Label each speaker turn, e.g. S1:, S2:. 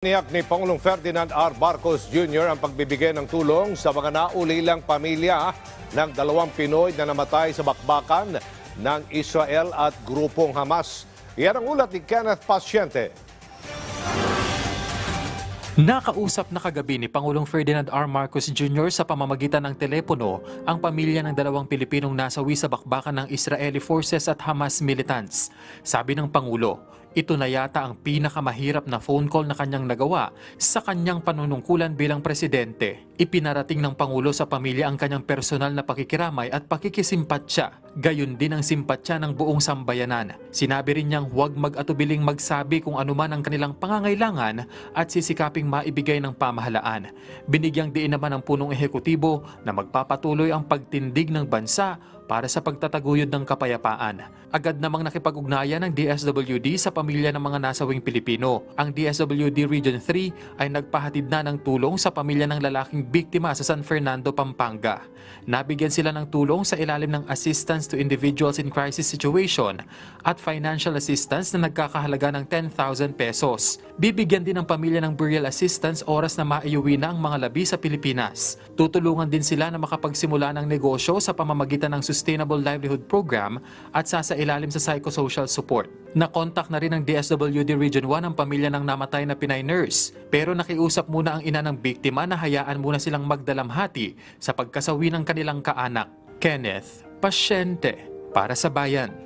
S1: Niyak ni Pangulong Ferdinand R. Marcos Jr. ang pagbibigay ng tulong sa mga naulilang pamilya ng dalawang Pinoy na namatay sa bakbakan ng Israel at grupong Hamas. Yan ang ulat ni Kenneth Pasyente.
S2: Nakausap na kagabi ni Pangulong Ferdinand R. Marcos Jr. sa pamamagitan ng telepono ang pamilya ng dalawang Pilipinong nasawi sa bakbakan ng Israeli forces at Hamas militants. Sabi ng Pangulo, ito na yata ang pinakamahirap na phone call na kanyang nagawa sa kanyang panunungkulan bilang presidente. Ipinarating ng Pangulo sa pamilya ang kanyang personal na pakikiramay at pakikisimpatsya, gayon din ang simpatsya ng buong sambayanan. Sinabi rin niyang huwag mag-atubiling magsabi kung anuman ang kanilang pangangailangan at sisikaping maibigay ng pamahalaan. Binigyang diin naman ng punong ehekutibo na magpapatuloy ang pagtindig ng bansa para sa pagtataguyod ng kapayapaan. Agad namang nakipag-ugnayan ng DSWD sa pamilya ng mga nasawing Pilipino. Ang DSWD Region 3 ay nagpahatid na ng tulong sa pamilya ng lalaking biktima sa San Fernando, Pampanga. Nabigyan sila ng tulong sa ilalim ng Assistance to Individuals in Crisis Situation at financial assistance na nagkakahalaga ng 10,000 pesos. Bibigyan din ng pamilya ng burial assistance oras na maiuwi na ang mga labi sa Pilipinas. Tutulungan din sila na makapagsimula ng negosyo sa pamamagitan ng Sustainable Livelihood Program at sasailalim sa psychosocial support. Nakontak na rin ng DSWD Region 1 ang pamilya ng namatay na Pinay nurse pero nakiusap muna ang ina ng biktima na hayaan muna silang magdalamhati sa pagkasawi ng kanilang kaanak. Kenneth, pasyente para sa bayan.